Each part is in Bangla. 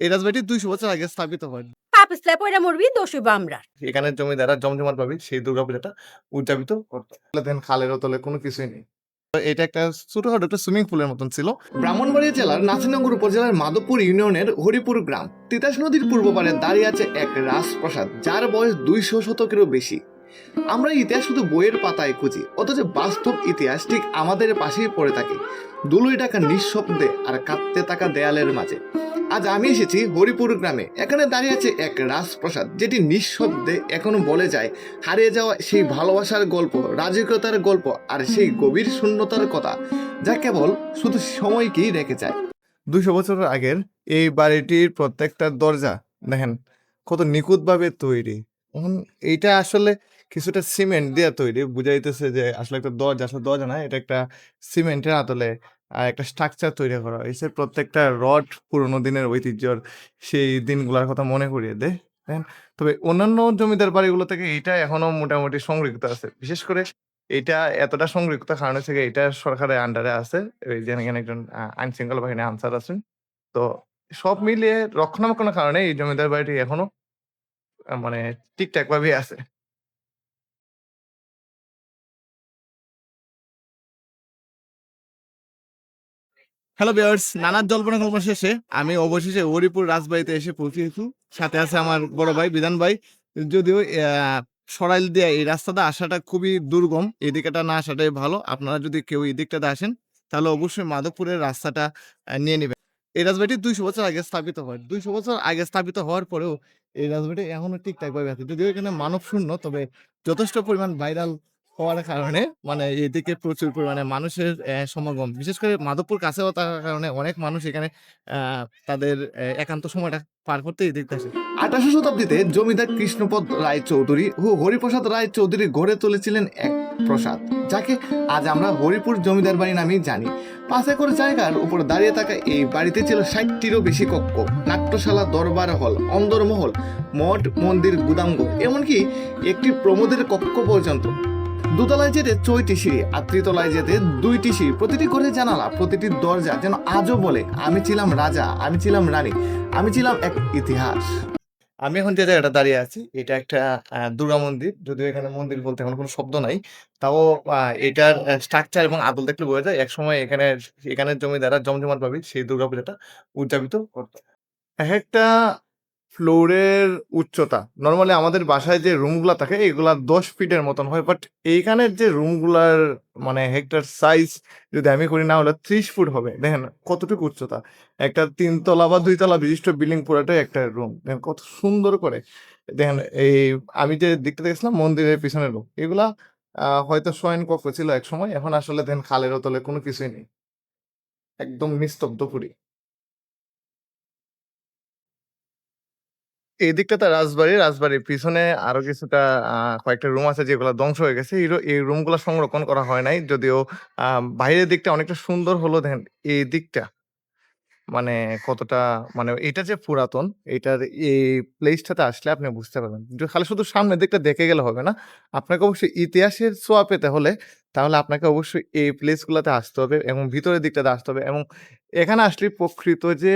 এই রাজবাড়িটি দুইশো বছর আগে স্থাপিত হয় পাপ স্ল্যাপ ওইটা মরবি দোষ হইব আমরা। এখানে জমিদাররা জমজমাট সেই দুর্গাপূজাটা উদযাপিত করতো। দেন খালের তলে কোনো কিছুই নেই। এটা একটা ছোটখাটো একটা সুইমিং পুলের মতন ছিল। ব্রাহ্মণবাড়িয়া জেলার নাসিনগর উপজেলার মাধবপুর ইউনিয়নের হরিপুর গ্রাম। তিতাস নদীর পূর্ব পারে দাঁড়িয়ে আছে এক রাজপ্রাসাদ যার বয়স দুইশো শতকেরও বেশি। আমরা ইতিহাস শুধু বইয়ের পাতায় খুঁজি অথচ বাস্তব ইতিহাস ঠিক আমাদের পাশেই পড়ে থাকে। দুলুই টাকা নিঃশব্দে আর কাঁদতে থাকা দেয়ালের মাঝে। আজ আমি এসেছি হরিপুর গ্রামে। এখানে দাঁড়িয়ে আছে এক রাজপ্রাসাদ, যেটি নিঃশব্দে এখনও বলে যায়, হারিয়ে যাওয়া সেই ভালোবাসার গল্প, রাজকীয়তার গল্প আর সেই গভীর শূন্যতার কথা, যা কেবল শুধু সময়কেই রেখে যায়। দুইশো বছর আগের এই বাড়িটির প্রত্যেকটা দরজা, দেখেন, কত নিখুঁতভাবে তৈরি। এইটা আসলে কিছুটা সিমেন্ট দিয়ে তৈরি বুঝাইতেছে যে আসলে একটা দরজা, আসলে দরজা না, এটা একটা সিমেন্টের আতলে একটা স্ট্রাকচার তৈরি করা হয়েছে। প্রত্যেকটা রড পুরোনো দিনের ঐতিহ্যর সেই দিনগুলোর কথা মনে করিয়ে দেয় তবে অন্যান্য জমিদার বাড়িগুলো থেকে এটা এখনও মোটামুটি সংরক্ষিত আছে। বিশেষ করে এটা এতটা সংরক্ষিত কারণ হচ্ছে এটা সরকারের আন্ডারে আছে। এখানে একজন আইন শৃঙ্খলা বাহিনী আনসার আছেন। তো সব মিলিয়ে রক্ষণাবেক্ষণের কারণে এই জমিদার বাড়িটি এখনও মানে ঠিকঠাক ভাবে আছে। হ্যালো বিয়ার্স নানার জল্পনা কল্পনা শেষে আমি অবশেষে হরিপুর রাজবাড়িতে এসে পৌঁছেছি। সাথে আছে আমার বড় ভাই, বিধান ভাই। যদিও সরাইল দিয়ে এই রাস্তাটা আসাটা খুবই দুর্গম। এদিকটা না আসাটাই ভালো। আপনারা যদি কেউ এই দিকটাতে আসেন, তাহলে অবশ্যই মাধবপুরের রাস্তাটা নিয়ে নেবেন। এই রাজবাড়িটি দুইশো বছর আগে স্থাপিত হয়। দুইশো বছর আগে স্থাপিত হওয়ার পরেও এই রাজবাড়িটি এখনও ঠিকঠাক ভাবে আছে। যদিও এখানে মানব শূন্য তবে যথেষ্ট পরিমাণ ভাইরাল হওয়ার কারণে মানে এদিকে প্রচুর পরিমাণে মানুষের সমাগম। বিশেষ করে মাধবপুর কাছেও থাকার কারণে অনেক মানুষ এখানে তাদের একান্ত সময়টা পার করতে দেখতে আসে। আঠারোশো শতাব্দীতে জমিদার কৃষ্ণপদ রায় চৌধুরী ও হরিপ্রসাদ রায় চৌধুরী গড়ে তুলেছিলেন এক প্রসাদ, যাকে আজ আমরা হরিপুর জমিদার বাড়ি নামেই জানি। পাঁচ একর জায়গার উপর দাঁড়িয়ে থাকা এই বাড়িতে ছিল ষাটটিরও বেশি কক্ষ, নাট্যশালা, দরবার হল, অন্দরমহল, মঠ, মন্দির, গুদামঘর, এমনকি একটি প্রমোদের কক্ষ পর্যন্ত। দোতলায় যেতে ছয়টি সিঁড়ি আর তৃতলায় যেতে দুইটি সিঁড়ি। প্রতিটি করে জানালা, প্রতিটি দরজা যেন আজও বলে, আমি ছিলাম রাজা, আমি ছিলাম রানী, আমি ছিলাম এক ইতিহাস। আমি এখন যে জায়গাটা দাঁড়িয়ে আছি, এটা একটা দুর্গা মন্দির। যদিও এখানে মন্দির বলতে এখন কোনো শব্দ নাই, তাও এটার স্ট্রাকচার এবং আদল দেখলে বোঝা যায়, একসময় এখানে এখানে জমিদাররা জমজমাট ভাবে সেই দুর্গা পূজাটা উদযাপিত করতো। এক একটা ফ্লোরের উচ্চতা। নর্মালি আমাদের বাসায় যে রুমগুলা থাকে, এগুলা দশ ফিটের মতন হয় বাট এইখানের যে রুমগুলার মানে হেক্টার সাইজ যদি আমি করি, না হলে ত্রিশ ফুট হবে। দেখেন কতটুকু উচ্চতা। একটা তিনতলা বা দুইতলা বিশিষ্ট বিল্ডিং পুরাটাই একটা রুম দেখেন কত সুন্দর করে। দেখেন এই আমি যে দেখতে দেখেছিলাম, মন্দিরের পিছনের রুম এগুলা হয়তো শয়ন কক্ষ ছিল এক সময়, এখন আসলে দেখেন খালের তলে কোনো কিছুই নেই। একদম নিস্তব্ধ পুরি। এই দিকটা তো রাজবাড়ি, রাজবাড়ির পিছনে আরও কিছুটা কয়েকটা রুম আছে যেগুলো ধ্বংস হয়ে গেছে। এই রু- রুমগুলো সংরক্ষণ করা হয় নাই, যদিও, আ, বাইরের দিকটা অনেকটা সুন্দর হলো দেখেন এই দিকটা। মানে কতটা মানে এটা যে পুরাতন, এটার এই প্লেসটাতে আসলে আপনি বুঝতে পারবেন। যে খালি শুধু সামনের দিকটা দেখে গেলে হবে না। আপনাকে অবশ্যই ইতিহাসের ছোঁয়া পেতে হলে তাহলে আপনাকে অবশ্যই এই প্লেসগুলোতে আসতে হবে এবং ভিতরের দিকটাতে আসতে হবে এবং এখানে আসলে প্রকৃত যে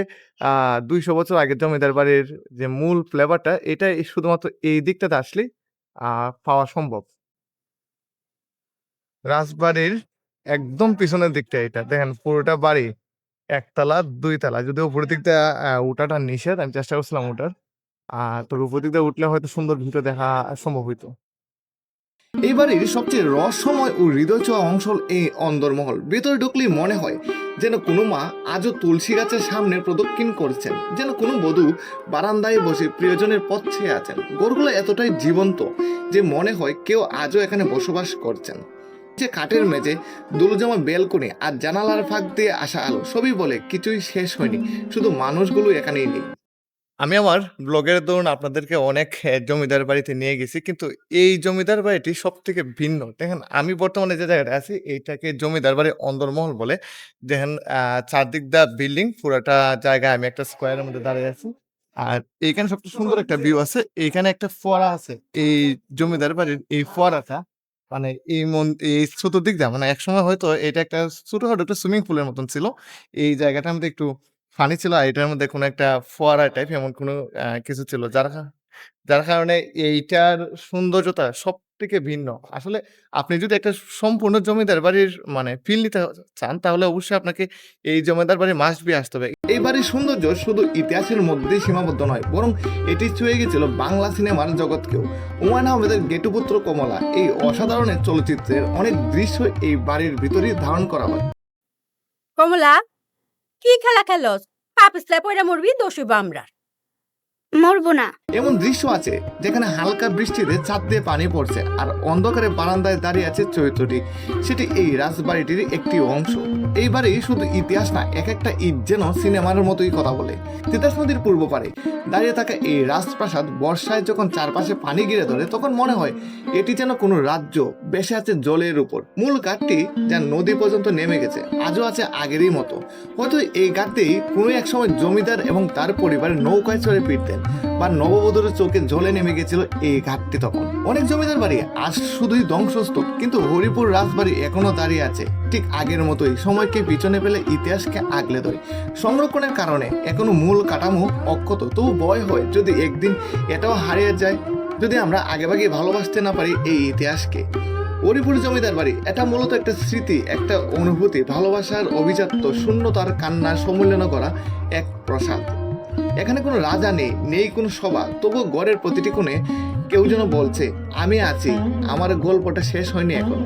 দুইশো বছর আগের জমিদার বাড়ির যে মূল ফ্লেভারটা এটা শুধুমাত্র এই দিকটাতে আসলেই আহ পাওয়া সম্ভব। রাজবাড়ির একদম পিছনের দিকটা এটা। দেখেন পুরোটা বাড়ি একতলা দুইতলা যদিও উপরের দিকটা আহ, উঠাটা নিষেধ আমি চেষ্টা করছিলাম উঠার। আর তোর উপর দিক উঠলে হয়তো সুন্দর ভিডিও দেখা সম্ভব হইতো। এই বাড়ির সবচেয়ে রহস্যময় ও হৃদয় ছোঁয়া অংশ এই অন্দরমহল। ভেতরে ঢুকলেই মনে হয় যেন কোনো মা আজও তুলসী গাছের সামনে প্রদক্ষিণ করছেন। যেন কোনো বধূ বারান্দায় বসে প্রিয়জনের পথ ছেয়ে আছেন। ঘরগুলো এতটাই জীবন্ত যে মনে হয় কেউ আজও এখানে বসবাস করছেন। যে কাঠের মেঝে দুলুজামা বেলকনি আর জানালার ফাঁক দিয়ে আসা আলো, সবই বলে কিছুই শেষ হয়নি। শুধু মানুষগুলো এখানেই নেই। আমি আমার ব্লগের দরুন আপনাদেরকে অনেক জমিদার বাড়িতে নিয়ে গেছি, কিন্তু এই জমিদার বাড়িটি সব থেকে ভিন্ন। দেখেন, আমি বর্তমানে যে জায়গাটা আছি, এইটাকে জমিদার বাড়ি অন্দরমহল বলে। দেখেন চারদিক দা বিল্ডিং, পুরাটা জায়গায় আমি একটা স্কোয়ারের মধ্যে দাঁড়িয়ে আছি। আর এইখানে সবচেয়ে সুন্দর একটা ভিউ আছে, এইখানে একটা ফোয়ারা আছে। এই জমিদার বাড়ির এই ফোয়ারাটা মানে এই মন, এই চতুর্দিক দিয়ে মানে একসময় হয়তো এটা একটা ছোটখাটো একটা সুইমিং পুলের মতন ছিল এই জায়গাটার মধ্যে একটু ফানি ছিল আর এটার মধ্যে কোনো একটা ফোয়ারা টাইপ এমন কোনো কিছু ছিল। যার যার কারণে এইটার সৌন্দর্যতা সবথেকে ভিন্ন। আসলে আপনি যদি একটা সম্পূর্ণ জমিদার বাড়ির মানে ফিল নিতে চান, তাহলে অবশ্যই আপনাকে এই জমিদার বাড়ি মাস্ট বি আসতে হবে। এই বাড়ির সৌন্দর্য শুধু ইতিহাসের মধ্যেই সীমাবদ্ধ নয়, বরং এটি ছুঁয়ে গেছিল বাংলা সিনেমার জগৎকেও হুমায়ুন আহমেদের গেটুপুত্র কমলা এই অসাধারণ এক চলচ্চিত্রের অনেক দৃশ্য এই বাড়ির ভিতরেই ধারণ করা হয় কমলা, কি খেলা খেলস পাপ স্ল্যাপ ওইটা মরবি, দোষ হইব আমরার মরবো না। এমন দৃশ্য আছে যেখানে হালকা বৃষ্টিতে ছাদ দিয়ে পানি পড়ছে আর অন্ধকারে বারান্দায় দাঁড়িয়ে আছে চরিত্রটি সেটি এই রাজবাড়িটির একটি অংশ। এই বাড়ি শুধু ইতিহাস না, এক একটা ঈদ যেন সিনেমার মতোই কথা বলে। তিতাস নদীর পূর্ব পারে দাঁড়িয়ে থাকা এই রাজপ্রাসাদ বর্ষায় যখন চারপাশে পানি ঘিরে ধরে, তখন মনে হয় এটি যেন কোনো রাজ্য বেসে আছে জলের উপর। মূল ঘাটটি যেন নদী পর্যন্ত নেমে গেছে, আজও আছে আগেরই মতো। হয়তো এই ঘাটতেই কোনো এক সময় জমিদার এবং তার পরিবার নৌকায় চড়ে ফিরতেন। বা নববধূর চোখে জলে নেমে গেছিল এই ঘাটটি তখন। অনেক জমিদার বাড়ি, আজ শুধুই ধ্বংসস্তূপ, কিন্তু হরিপুর রাজবাড়ি এখনও দাঁড়িয়ে আছে। ঠিক আগের মতোই সময়কে পিছনে ফেলে ইতিহাসকে আগলে ধরে। সংরক্ষণের কারণে এখনও মূল কাঠামো অক্ষত, তবু ভয় হয় যদি একদিন এটাও হারিয়ে যায়, যদি আমরা আগেভাগে ভালোবাসতে না পারি এই ইতিহাসকে। হরিপুর জমিদার বাড়ি, এটা মূলত একটা স্মৃতি, একটা অনুভূতি, ভালোবাসার অভিজাত্য, শূন্যতার কান্না সম্মিলন করা এক প্রসাদ। এখানে কোনো রাজা নেই নেই কোনো সভা। তবুও গড়ের প্রতিটি কোণে কেউ যেন বলছে, আমি আছি। আমার গল্পটা শেষ হয়নি এখন।